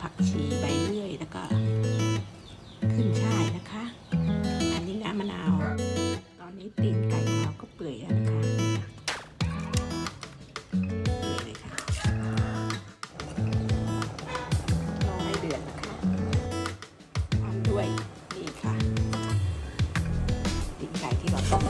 ผักชีใบเลื่อยแล้วก็ขึ้นช่ายนะคะ อันนี้น้ำมะนาว ตอนนี้ตีนไก่เราก็เปื่อยแล้วนะคะเปื่อยเลยค่ะรอให้เดือดนะคะตามด้วยนี่ค่ะตีนไก่ที่เราต้ม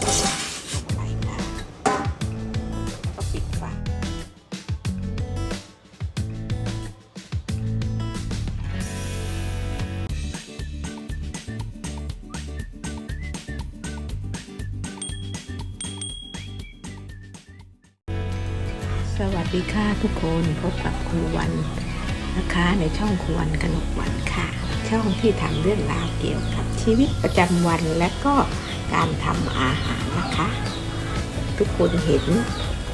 สวัสดีค่ะทุกคนพบกับครูวันนะคะ ในช่องครูวันกนกวันค่ะ ช่องที่ทำเรื่องราวเกี่ยวกับชีวิตประจำวันและก็การทำอาหารนะคะ ทุกคนเห็น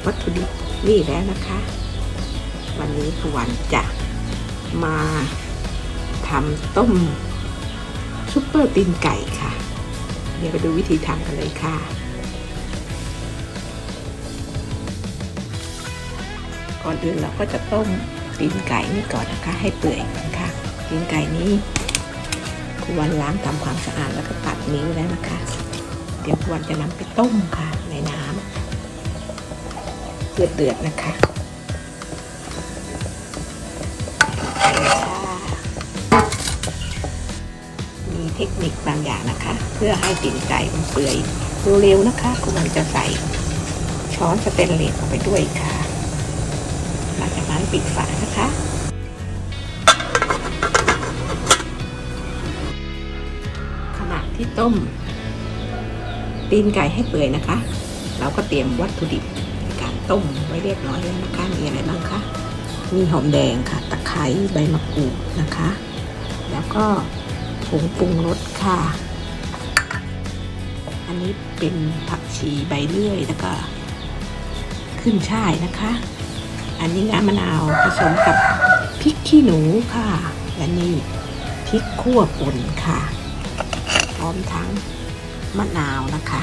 วัตถุดิบนี่แล้วนะคะ วันนี้ครูวันจะมาทำต้มซุปเปอร์ตีนไก่ค่ะ เดี๋ยวไปดูวิธีทำกันเลยค่ะ ก่อนอื่นเราก็จะต้มตีนไก่นี่ก่อนนะคะ ให้เปื่อยก่อนค่ะตีนไก่นี้ครูวันล้างทำความสะอาดแล้วก็ตัดนิ้วแล้วนะคะ เดี๋ยวครูวันจะนำไปต้มค่ะในน้ำเดือดเดือดๆนะคะเลยค่ะมีเทคนิคบางอย่างนะคะ เพื่อให้ตีนไก่มันเปื่อยเร็วๆนะคะครูวันจะใส่ช้อนสเตนเลสลงไปด้วยค่ะ ปิดฝานะคะ ขณะที่ต้ม ตีนไก่ให้เปื่อยนะคะ เราก็เตรียมวัตถุดิบในการต้มไว้เรียบร้อยแล้วนะคะมีอะไรบ้างคะมีหอมแดงค่ะ ตะไคร้ใบมะกรูดนะคะ แล้วก็ผงปรุงรสค่ะ อันนี้เป็นผักชีใบเลื่อยแล้วก็ขึ้นช่ายนะคะ อันนี้น้ำมะนาวผสมกับพริกขี้หนูค่ะ และนี่พริกขั่วป่นค่ะ พร้อมทั้งมะนาวนะคะ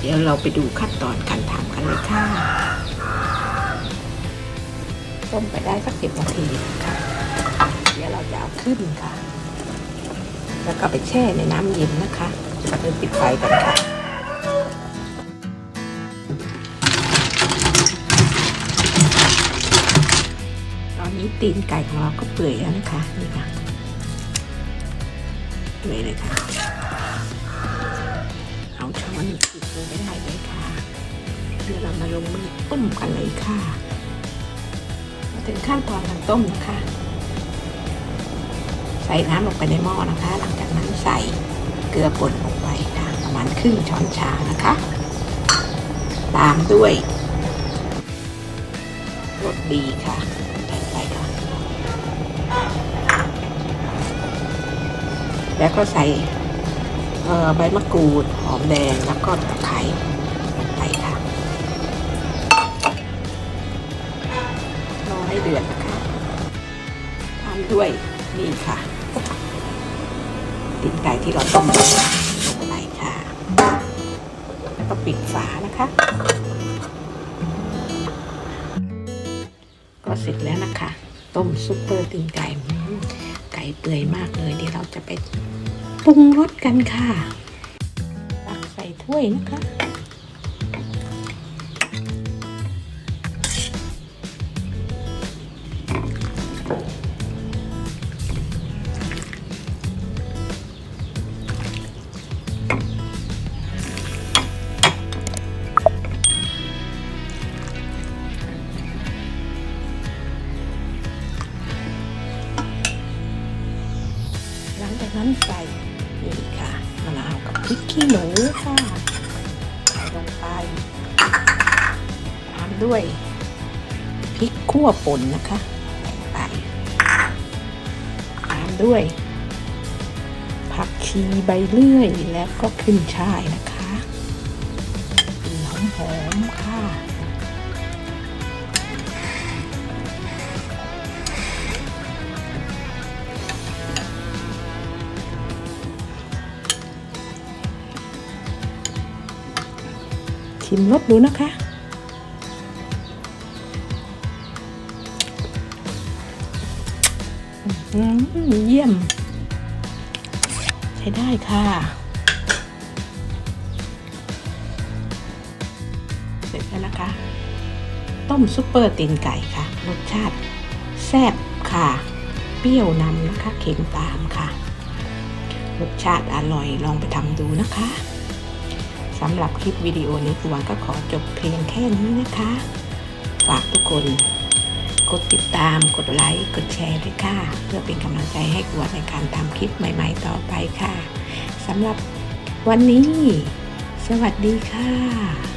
เดี๋ยวเราไปดูขั้นตอนการทำกันเลยค่ะ ต้มไปได้สักสิบนาทีค่ะ เดี๋ยวเราจะเอาขึ้นค่ะ แล้วก็ไปแช่ในน้ำเย็นนะคะเริ่มปิดไฟกันค่ะ นี้ตีนไก่ของเราก็เปื่อยแล้วนะคะนี่ค่ะเปื่อยเลยค่ะ เอาช้อนติดลงไปได้เลยค่ะเดี๋ยวเรามาลงมือต้มกันเลยค่ะมาถึงขั้นตอนการต้มนะคะใส่น้ำลงไปในหม้อนะคะ หลังจากนั้นใส่เกลือป่นลงไปค่ะประมาณครึ่งช้อนชานะคะ ตามด้วยรสดีค่ะใส่ไปค่ะ แล้วก็ใส่ใบมะกรูด หอมแดงแล้วก็ตะไคร้ลงไปค่ะรอให้เดือดนะคะตามด้วยนี่ค่ะตีนไก่ที่เราต้มลงไปค่ะ แล้วก็ปิดฝานะคะ ต้มซุปเปอร์ตีนไก่ไก่เปื่อยมากเลยเดี๋ยวเราจะไปปรุงรสกันค่ะตักใส่ถ้วยนะคะ จากนั้นใส่นี่ค่ะมะนาวกับพริกขี้หนูค่ะใส่ลงไปตามด้วยพริกขั่วป่นนะคะใส่ไปตามด้วย ผักชีใบเลื่อยแล้วก็ขึ้นช่ายนะคะกลิ่นหอมๆค่ะ ชิมรสดูนะคะ เยี่ยม ใช้ได้ค่ะ เสร็จแล้วนะคะ ต้มซุปเปอร์ตีนไก่ค่ะ รสชาติแซ่บค่ะ เปรี้ยวนำนะคะ เค็มตามค่ะ รสชาติอร่อยลองไปทำดูนะคะ สำหรับคลิปวิดีโอนี้คุณวันก็ขอจบเพียงแค่นี้นะคะ ฝากทุกคน กดติดตาม กดไลค์ กดแชร์ด้วยค่ะ เพื่อเป็นกำลังใจให้กวในการทำคลิปใหม่ ๆ ต่อไปค่ะสำหรับวันนี้ สวัสดีค่ะ